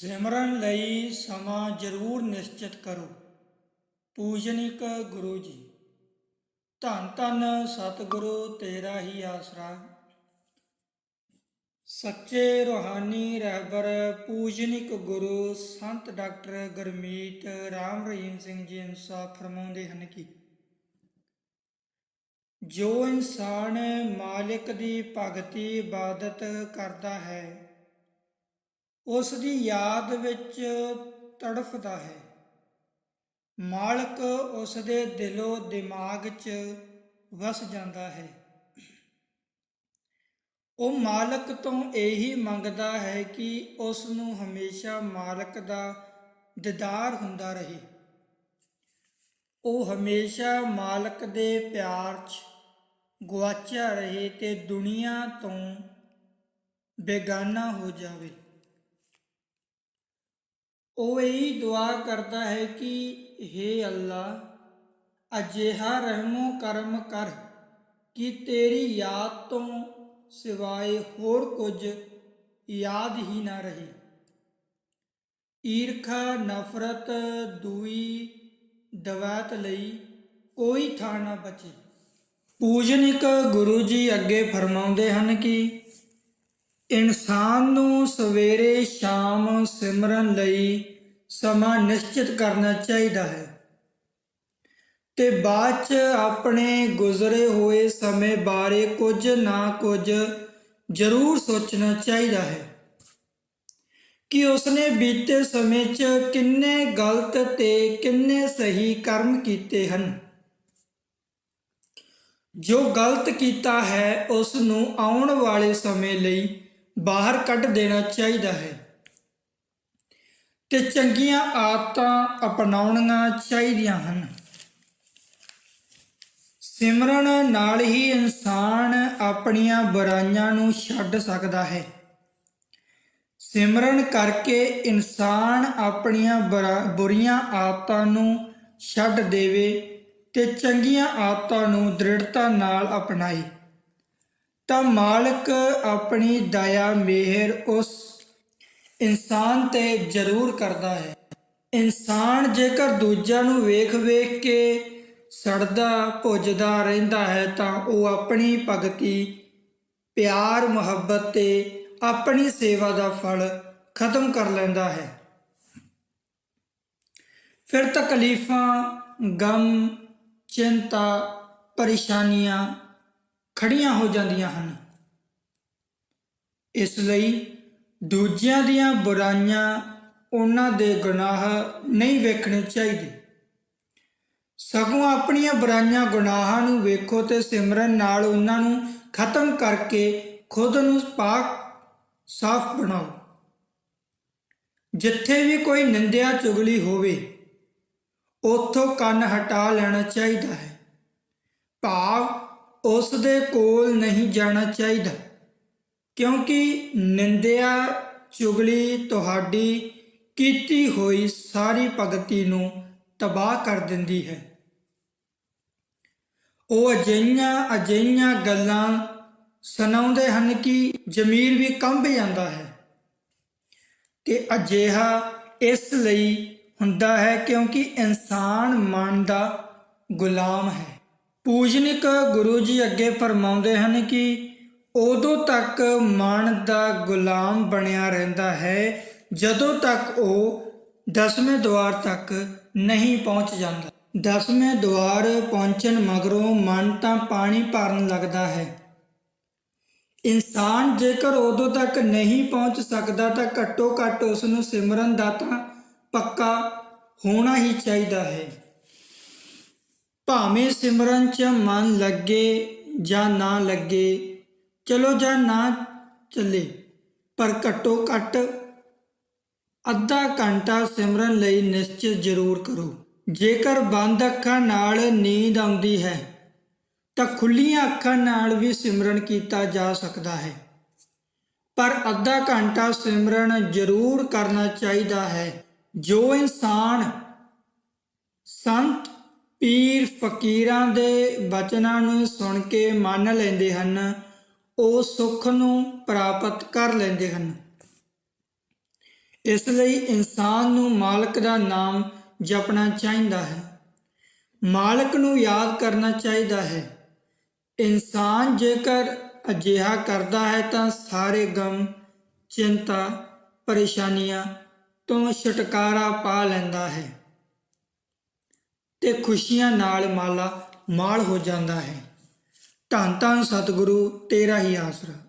ਸਿਮਰਨ ਲਈ ਸਮਾਂ ਜ਼ਰੂਰ ਨਿਸ਼ਚਿਤ ਕਰੋ। ਪੂਜਨਿਕ ਗੁਰੂ ਜੀ, ਧੰਨ ਧੰਨ ਸਤਿਗੁਰੂ ਤੇਰਾ ਹੀ ਆਸਰਾ। ਸੱਚੇ ਰੋਹਾਨੀ ਰਹਿਬਰ, ਪੂਜਨਿਕ ਗੁਰੂ ਸੰਤ ਡਾਕਟਰ ਗੁਰਮੀਤ ਰਾਮ ਰਹੀਮ ਸਿੰਘ ਜੀ ਇਨਸਾਫ ਫਰਮਾਉਂਦੇ ਹਨ ਕਿ ਜੋ ਇਨਸਾਨ ਮਾਲਿਕ ਦੀ ਭਗਤੀ, ਇਬਾਦਤ ਕਰਦਾ ਹੈ ਉਸ ਦੀ ਯਾਦ ਵਿੱਚ ਤੜਫਦਾ ਹੈ। ਮਾਲਕ ਉਸ ਦੇ ਦਿਲੋਂ ਦਿਮਾਗ 'ਚ ਵਸ ਜਾਂਦਾ ਹੈ। ਉਹ ਮਾਲਕ ਤੋਂ ਇਹੀ ਮੰਗਦਾ ਹੈ ਕਿ ਉਸ ਨੂੰ ਹਮੇਸ਼ਾ ਮਾਲਕ ਦਾ ਦੀਦਾਰ ਹੁੰਦਾ ਰਹੇ। ਉਹ ਹਮੇਸ਼ਾ ਮਾਲਕ ਦੇ ਪਿਆਰ 'ਚ ਗੁਆਚਿਆ ਰਹੇ ਤੇ ਦੁਨੀਆ ਤੋਂ ਬੇਗਾਨਾ ਹੋ ਜਾਵੇ। ਉਹ ਇਹੀ ਦੁਆ ਕਰਦਾ ਹੈ ਕਿ हे ਅੱਲਾ, ਅਜਿਹਾ ਰਹਿਮੋ ਕਰਮ ਕਰ ਕਿ ਤੇਰੀ ਯਾਦ ਤੋਂ ਸਿਵਾਏ ਹੋਰ ਕੁਝ ਯਾਦ ਹੀ ਨਾ ਰਹੇ। ਈਰਖਾ, ਨਫ਼ਰਤ ਦੂਈ ਦਵਾਤ ਲਈ ਕੋਈ ਥਾਂ ਨਾ ਬਚੇ। ਪੂਜਨਿਕ ਗੁਰੂ ਜੀ ਅੱਗੇ ਫਰਮਾਉਂਦੇ ਹਨ ਕਿ ਇਨਸਾਨ ਨੂੰ ਸਵੇਰੇ ਸ਼ਾਮ ਸਿਮਰਨ ਲਈ ਸਮਾਂ ਨਿਸ਼ਚਿਤ ਕਰਨਾ ਚਾਹੀਦਾ ਹੈ। ਤੇ ਬਾਅਦ ਚ ਆਪਣੇ ਗੁਜ਼ਰੇ ਹੋਏ ਸਮੇਂ ਬਾਰੇ ਕੁਝ ਨਾ ਕੁਝ ਜ਼ਰੂਰ ਸੋਚਣਾ ਚਾਹੀਦਾ ਹੈ ਕਿ ਉਸਨੇ ਬੀਤੇ ਸਮੇਂ 'ਚ ਕਿੰਨੇ ਗਲਤ ਤੇ ਕਿੰਨੇ ਸਹੀ ਕਰਮ ਕੀਤੇ ਹਨ। ਜੋ ਗਲਤ ਕੀਤਾ ਹੈ ਉਸ ਨੂੰ ਆਉਣ ਵਾਲੇ ਸਮੇਂ ਲਈ ਬਾਹਰ ਕੱਢ ਦੇਣਾ ਚਾਹੀਦਾ ਹੈ। ਤੇ ਚੰਗੀਆਂ ਆਦਤਾਂ ਅਪਣਾਉਣੀਆਂ ਚਾਹੀਦੀਆਂ ਹਨ। ਸਿਮਰਨ ਨਾਲ ਹੀ ਇਨਸਾਨ ਆਪਣੀਆਂ ਬੁਰਾਈਆਂ ਨੂੰ ਛੱਡ ਸਕਦਾ ਹੈ। ਸਿਮਰਨ ਕਰਕੇ ਇਨਸਾਨ ਆਪਣੀਆਂ ਬੁਰਾ- ਬੁਰੀਆਂ ਆਦਤਾਂ ਨੂੰ ਛੱਡ ਦੇਵੇ ਤੇ ਚੰਗੀਆਂ ਆਦਤਾਂ ਨੂੰ ਦ੍ਰਿੜਤਾ ਨਾਲ ਅਪਣਾਏ। ਤਾਂ ਮਾਲਕ ਆਪਣੀ ਦਇਆ, ਮਿਹਰ ਉਸ ਇਨਸਾਨ ਤੇ ਜ਼ਰੂਰ ਕਰਦਾ ਹੈ। ਇਨਸਾਨ ਜੇਕਰ ਦੂਜਿਆਂ ਨੂੰ ਵੇਖ ਵੇਖ ਕੇ ਸੜਦਾ, ਭੁੱਜਦਾ ਰਹਿੰਦਾ ਹੈ, ਤਾਂ ਉਹ ਆਪਣੀ ਭਗਤੀ, ਪਿਆਰ, ਮੁਹੱਬਤ ਤੇ ਆਪਣੀ ਸੇਵਾ ਦਾ ਫਲ ਖਤਮ ਕਰ ਲੈਂਦਾ ਹੈ। ਫਿਰ ਤਕਲੀਫਾਂ, ਗਮ, ਚਿੰਤਾ, ਪਰੇਸ਼ਾਨੀਆਂ ਖੜੀਆਂ ਹੋ ਜਾਂਦੀਆਂ ਹਨ। ਇਸ ਲਈ ਦੂਜਿਆਂ ਦੀਆਂ ਬੁਰਾਈਆਂ ਉਹਨਾਂ ਦੇ ਗੁਨਾਹ ਨਹੀਂ ਵੇਖਣੇ ਚਾਹੀਦੇ। ਸਗੋਂ ਆਪਣੀਆਂ ਬੁਰਾਈਆਂ ਗੁਨਾਹਾਂ ਨੂੰ ਵੇਖੋ ਤੇ ਸਿਮਰਨ ਨਾਲ ਉਹਨਾਂ ਨੂੰ ਖਤਮ ਕਰਕੇ ਖੁਦ ਨੂੰ ਪਾਕ, ਸਾਫ਼ ਬਣਾਓ। ਜਿੱਥੇ ਵੀ ਕੋਈ ਨਿੰਦਿਆ ਚੁਗਲੀ ਹੋਵੇ, ਉੱਥੋਂ ਕੰਨ ਹਟਾ ਲੈਣਾ ਚਾਹੀਦਾ ਹੈ। ਭਾਵ ਉਸ ਦੇ ਕੋਲ ਨਹੀਂ ਜਾਣਾ ਚਾਹੀਦਾ। ਕਿਉਂਕਿ ਨਿੰਦਿਆ ਚੁਗਲੀ ਤੁਹਾਡੀ ਕੀਤੀ ਹੋਈ ਸਾਰੀ ਭਗਤੀ ਨੂੰ ਤਬਾਹ ਕਰ ਦਿੰਦੀ ਹੈ। ਉਹ ਅਜਿਹੀਆਂ ਅਜਿਹੀਆਂ ਗੱਲਾਂ ਸੁਣਾਉਂਦੇ ਹਨ ਕਿ ਜ਼ਮੀਰ ਵੀ ਕੰਬ ਜਾਂਦਾ ਹੈ ਤੇ ਅਜਿਹਾ ਇਸ ਲਈ ਹੁੰਦਾ ਹੈ ਕਿਉਂਕਿ ਇਨਸਾਨ ਮਨ ਦਾ ਗੁਲਾਮ ਹੈ। ਪੂਜਨਿਕ ਗੁਰੂ ਜੀ ਅੱਗੇ ਫਰਮਾਉਂਦੇ ਹਨ ਕਿ ਉਦੋਂ ਤੱਕ ਮਨ ਦਾ ਗੁਲਾਮ ਬਣਿਆ ਰਹਿੰਦਾ ਹੈ, ਜਦੋਂ ਤੱਕ ਉਹ ਦਸਵੇਂ ਦੁਆਰ ਤੱਕ ਨਹੀਂ ਪਹੁੰਚ ਜਾਂਦਾ। ਦਸਵੇਂ ਦੁਆਰ ਪਹੁੰਚਣ ਮਗਰੋਂ ਮਨ ਤਾਂ ਪਾਣੀ ਭਰਨ ਲੱਗਦਾ ਹੈ। ਇਨਸਾਨ ਜੇਕਰ ਉਦੋਂ ਤੱਕ ਨਹੀਂ ਪਹੁੰਚ ਸਕਦਾ ਤਾਂ ਘੱਟੋ ਘੱਟ ਉਸ ਨੂੰ ਸਿਮਰਨ ਦਾ ਤਾਂ ਪੱਕਾ ਹੋਣਾ ਹੀ ਚਾਹੀਦਾ ਹੈ। ਭਾਵੇਂ ਸਿਮਰਨ 'ਚ ਮਨ ਲੱਗੇ ਜਾਂ ਨਾ ਲੱਗੇ, ਚਲੋ ਜਾਂ ਨਾ ਚੱਲੇ, ਪਰ ਘੱਟੋ ਘੱਟ ਅੱਧਾ ਘੰਟਾ ਸਿਮਰਨ ਲਈ ਨਿਸ਼ਚਿਤ ਜ਼ਰੂਰ ਕਰੋ। ਜੇਕਰ ਬੰਦ ਅੱਖਾਂ ਨਾਲ ਨੀਂਦ ਆਉਂਦੀ ਹੈ, ਤਾਂ ਖੁੱਲੀਆਂ ਅੱਖਾਂ ਨਾਲ ਵੀ ਸਿਮਰਨ ਕੀਤਾ ਜਾ ਸਕਦਾ ਹੈ। ਪਰ ਅੱਧਾ ਘੰਟਾ ਸਿਮਰਨ ਜ਼ਰੂਰ ਕਰਨਾ ਚਾਹੀਦਾ ਹੈ। ਜੋ ਇਨਸਾਨ ਸੰਤ ਪੀਰ ਫਕੀਰਾਂ ਦੇ ਬਚਨਾਂ ਨੂੰ ਸੁਣ ਕੇ ਮੰਨ ਲੈਂਦੇ ਹਨ, ਉਹ ਸੁੱਖ ਨੂੰ ਪ੍ਰਾਪਤ ਕਰ ਲੈਂਦੇ ਹਨ। ਇਸ ਲਈ ਇਨਸਾਨ ਨੂੰ ਮਾਲਕ ਦਾ ਨਾਮ ਜਪਣਾ ਚਾਹੀਦਾ ਹੈ। ਮਾਲਕ ਨੂੰ ਯਾਦ ਕਰਨਾ ਚਾਹੀਦਾ ਹੈ। ਇਨਸਾਨ ਜੇਕਰ ਅਜਿਹਾ ਕਰਦਾ ਹੈ ਤਾਂ ਸਾਰੇ ਗਮ, ਚਿੰਤਾ, ਪਰੇਸ਼ਾਨੀਆਂ ਤੋਂ ਛੁਟਕਾਰਾ ਪਾ ਲੈਂਦਾ ਹੈ। ਤੇ ਖੁਸ਼ੀਆਂ ਨਾਲ ਮਾਲਾ ਮਾਲ ਹੋ ਜਾਂਦਾ ਹੈ। ਧੰਨ ਧੰਨ ਸਤਿਗੁਰੂ ਤੇਰਾ ਹੀ ਆਸਰਾ।